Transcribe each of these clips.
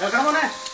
やかもね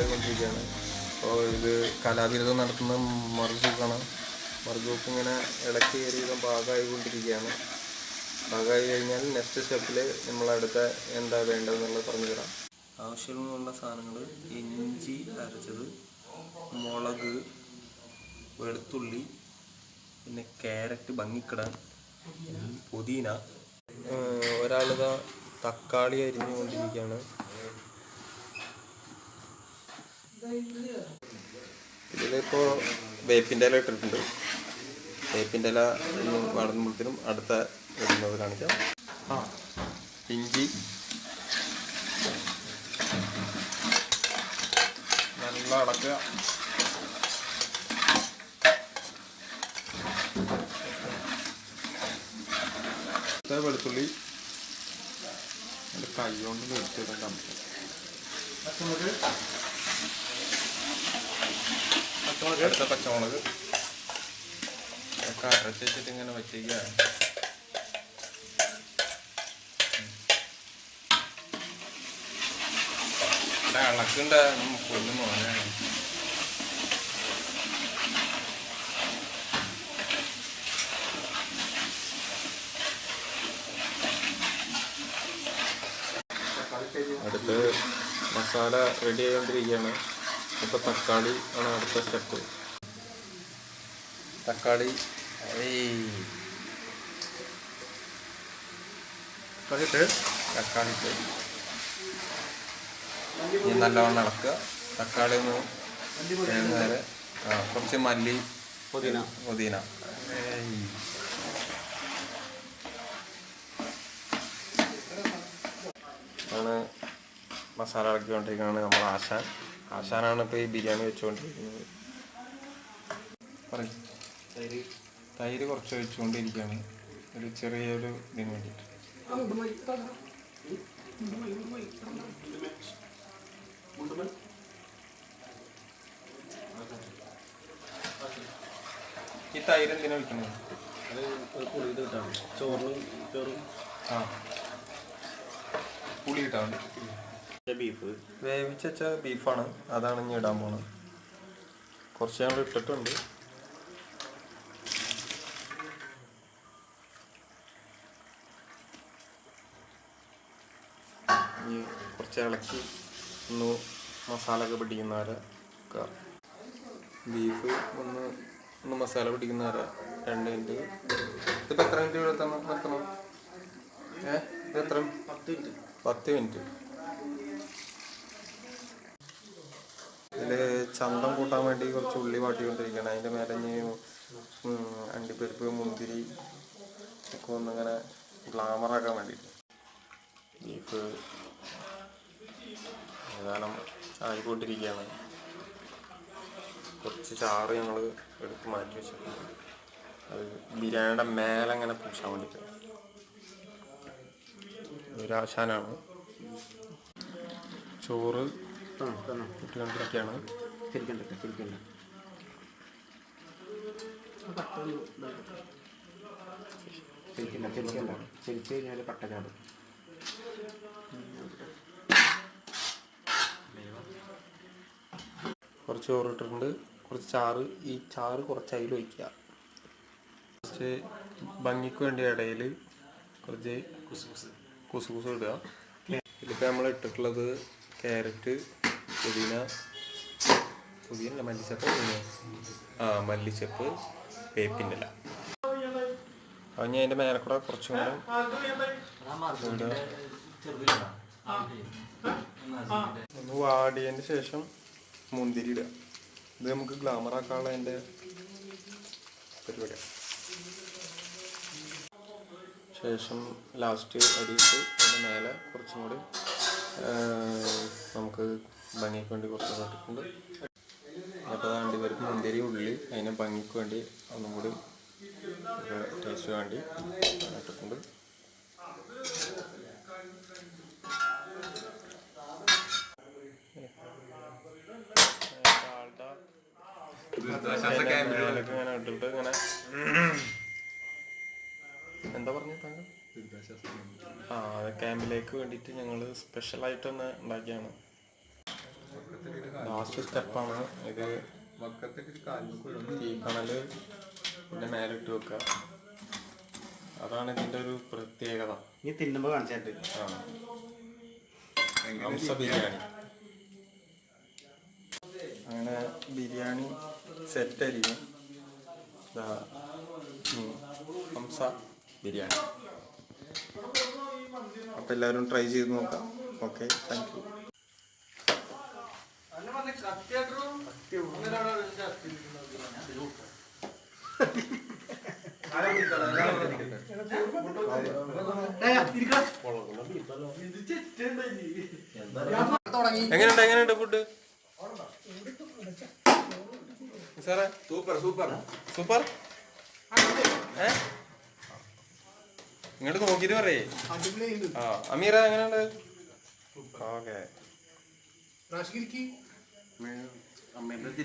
ഒരുവിധം പാകമായി കൊണ്ടിരിക്കുകയാണ് അപ്പോൾ ഇത് കലാവിരുദ്ധം നടത്തുന്ന മറുസൂക്കാണ് മറുസൂക്ക് ഇങ്ങനെ ഇടയ്ക്ക് ഒരുവിധം ഭാഗമായിക്കൊണ്ടിരിക്കുകയാണ്. കൊണ്ടിരിക്കുകയാണ് പാകമായി കഴിഞ്ഞാൽ നെക്സ്റ്റ് സ്റ്റെപ്പിൽ നമ്മൾ അടുത്ത എന്താ വേണ്ടതെന്നുള്ളത് പറഞ്ഞു തരാം ആവശ്യമുള്ള സാധനങ്ങൾ ഇഞ്ചി അരച്ചത് മുളക് വെളുത്തുള്ളി പിന്നെ ക്യാരറ്റ് ഭംഗിക്കിടാൻ പുതിന. ഒരാളിതാ തക്കാളി അരിഞ്ഞുകൊണ്ടിരിക്കുകയാണ്. ഇതിലിപ്പോൾ വേപ്പിന്റെ ഇല ഇട്ടിട്ടുണ്ട്. വേപ്പിന്റെ ഇല വളർന്നുമ്പോഴത്തേനും അടുത്ത വരുന്നത് കാണിക്കാം. ആ ഇഞ്ചി. നല്ല അടക്കുക വെളുത്തുള്ളി. കൈ കൊണ്ട് നിർത്തിയിടാൻ കാണിക്കാം അടുത്ത പച്ചമുളക്. ഒക്കെ വെച്ചിട്ട് ഇങ്ങനെ വെച്ചേക്കുക ഇളക്കണ്ട പൊന്നു മോനെ അടുത്ത് മസാല റെഡി ആയിക്കൊണ്ടിരിക്കുകയാണ്. ഇപ്പോൾ തക്കാളി ആണ് അടുത്ത സ്റ്റെപ്പ് തക്കാളി ഏയ്. തക്കാളി ഇനി നല്ലവണ്ണം ഇളക്കുക. തക്കാളി ഒന്ന് നേരെ കുറച്ച് മല്ലി പുതിന. പുതിന. ആണ് മസാല ഇളക്കിക്കൊണ്ടിരിക്കുകയാണ് നമ്മൾ ആശാൻ. ആശാനാണ് ഇപ്പോൾ ഈ ബിരിയാണി വെച്ചുകൊണ്ടിരിക്കുന്നത് പറയും. തൈര് കുറച്ച് വെച്ചുകൊണ്ടിരിക്കുകയാണ് ഒരു ചെറിയൊരു ഇതിന് വേണ്ടിയിട്ട് ഈ തൈര് എന്തിനാ വെക്കുന്നത് അത് പുളി ചോറും ചോറും. ആ. പുളി ഇട്ടാണ് ബീഫ്. വേവിച്ച ബീഫാണ്. അതാണ് ഇനി ഇടാൻ പോണത്. കുറച്ച് ഞങ്ങൾ ഇട്ടിട്ടുണ്ട്. ഇനി കുറച്ച് ഇളക്കി ഒന്ന് മസാല ഒക്കെ. പിടിക്കുന്ന ബീഫ് ഒന്ന് ഒന്ന് മസാല പിടിക്കുന്ന വരെ രണ്ട് മിനിറ്റ്. ഇതിപ്പോ എത്ര മിനിറ്റ് വെക്കണം വെക്കണം ഏഹ് ഇത് എത്ര? പത്ത് മിനിറ്റ്. പത്ത് മിനിറ്റ്. ഇതിൽ ചന്തം കൂട്ടാൻ വേണ്ടി കുറച്ച് ഉള്ളി വാട്ടിക്കൊണ്ടിരിക്കണം അതിന്റെ മേലെ ഇനി അണ്ടിപ്പരിപ്പ് മുന്തിരി ഒക്കെ ഒന്നിങ്ങനെ ഗ്ലാമറാക്കാൻ വേണ്ടിയിട്ട്. ബീഫ് ഏതാനും ആയിക്കൊണ്ടിരിക്കുകയാണ്. കുറച്ച് ചാറ് ഞങ്ങൾ എടുത്ത് മാറ്റി വെച്ചിട്ടുണ്ട്. അത് ബിരിയാണിയുടെ മേലെ അങ്ങനെ പൂശാൻ വേണ്ടിയിട്ട്. ഒരാശാനാണ് ചോറ് കഴിഞ്ഞാൽ കുറച്ച് ചോറ് ഇട്ടിട്ടുണ്ട്. കുറച്ച് ചാറ് ഈ ചാറ് കുറച്ച് അതിൽ ഒഴിക്കുക. കുറച്ച് ഭംഗിക്ക് വേണ്ടി ഇടയിൽ കുറച്ച് കുസുകുസ് കുസുകുസ് ഇടുക. ഇതിലിപ്പോൾ നമ്മൾ ഇട്ടിട്ടുള്ളത് ക്യാരറ്റ് പുതിന. പുതിന മല്ലിച്ചപ്പ് ആ മല്ലിച്ചപ്പ് വേപ്പിന്റെ ഇല അപ്പം ഞാൻ അതിന്റെ മേലെ കൂടെ കുറച്ചും കൂടെ. ഒന്ന് വാടിയതിന് ശേഷം മുന്തിരി ഇടുക. ഇത് നമുക്ക് ഗ്ലാമർ ആക്കാനുള്ള അതിന്റെ പരിപാടിയാണ്. ശേഷം ലാസ്റ്റ് അരിയിട്ട് അതിന്റെ മേലെ കുറച്ചും കൂടി നമുക്ക് ഭംഗിക്ക് വേണ്ടി കുറച്ച് ഇട്ടിട്ടുണ്ട് അപ്പോൾ അതാണ്ട് ഇവർക്ക് മുന്തിരി ഉള്ളി അതിനെ ഭംഗിക്ക് വേണ്ടി ഒന്നും കൂടി ടേസ്റ്റ് വേണ്ടി ഇട്ടിട്ടുണ്ട് മേലേക്ക് ഇങ്ങനെ ഇട്ടിട്ട് ഇങ്ങനെ. എന്താ പറഞ്ഞു താങ്കൾ? ആ ക്യാമ്പിലേക്ക് വേണ്ടിയിട്ട് ഞങ്ങൾ സ്പെഷ്യലായിട്ടൊന്ന് ഉണ്ടാക്കിയാണ്. ലാസ്റ്റ് സ്റ്റെപ്പാണ് ഇത് തീക്കണൽ പിന്നെ മേലിട്ട് വെക്കുക. അതാണ് ഇതിന്റെ ഒരു പ്രത്യേകത. നീ തിന്നുമ്പോൾ കാണിച്ചിട്ട് ആ. ഹംസ ബിരിയാണി. അങ്ങനെ ബിരിയാണി സെറ്റ് ഹംസ ബിരിയാണി. അപ്പൊ എല്ലാവരും ട്രൈ ചെയ്ത് നോക്കാം. ഓക്കെ താങ്ക് യു എങ്ങനെയുണ്ട് എങ്ങനെയുണ്ട് ഫുഡ് സാറേ? Super super. സൂപ്പർ? ഏ? ഇങ്ങോട്ട് നോക്കിയിട്ട് പറയേ. ആ അമീറ എങ്ങനെയുണ്ട്? ഓക്കെ. मैं मेहनत